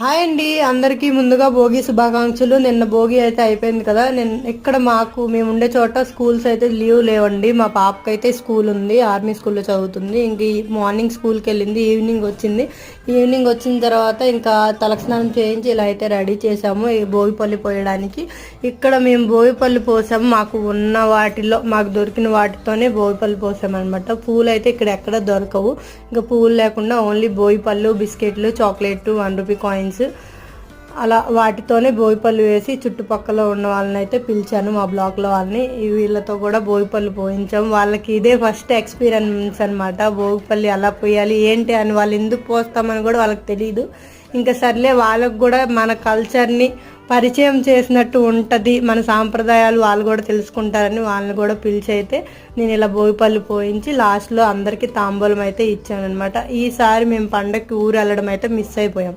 Hi అండి అందరికీ ముందుగా భోగి శుభాకాంక్షలు. నిన్న భోగి అయితే అయిపోయింది కదా. నేను ఇక్కడ మాకు మేము ఉండే చోట స్కూల్స్ అయితే లీవ్ లేవండి. మా పాపకి అయితే స్కూల్ ఉంది ఆర్మీ స్కూల్లో చదువుతుంది. ఇంక ఈ మార్నింగ్ స్కూల్కి వెళ్ళింది ఈవినింగ్ వచ్చింది. ఈవినింగ్ వచ్చిన తర్వాత ఇంకా తలస్నానం చేయించి ఇలా అయితే రెడీ చేసాము ఈ భోగిపల్లి పోయడానికి. ఇక్కడ మేము భోగిపల్లి పోసాము. మాకు ఉన్న వాటిలో మాకు దొరికిన వాటితోనే భోగిపల్లి పోసామన్నమాట. పూలు అయితే ఇక్కడ ఎక్కడ దొరకవు. ఇంకా పూలు లేకుండా ఓన్లీ భోగిపళ్ళు బిస్కెట్లు చాక్లెట్ వన్ రూపీ కాయిన్స్ అలా వాటితోనే భోగిపళ్ళు వేసి చుట్టుపక్కల ఉన్న వాళ్ళని అయితే పిలిచాను మా బ్లాక్లో వాళ్ళని. వీళ్ళతో కూడా బోయిపళ్ళు పోయించాం. వాళ్ళకి ఇదే ఫస్ట్ ఎక్స్పీరియన్స్ అనమాట భోగిపల్లి అలా పోయాలి ఏంటి అని వాళ్ళు ఎందుకు పోస్తామని కూడా వాళ్ళకి తెలియదు ఇంకా సర్లే వాళ్ళకు కూడా మన కల్చర్ని పరిచయం చేసినట్టు ఉంటుంది మన సాంప్రదాయాలు వాళ్ళు కూడా తెలుసుకుంటారని వాళ్ళని కూడా పిలిచి అయితే నేను ఇలా భోగిపల్లి పోయించి లాస్ట్లో అందరికీ తాంబూలం అయితే ఇచ్చాను అనమాట ఈసారి మేము పండగకి ఊరు వెళ్ళడం అయితే మిస్ అయిపోయాం.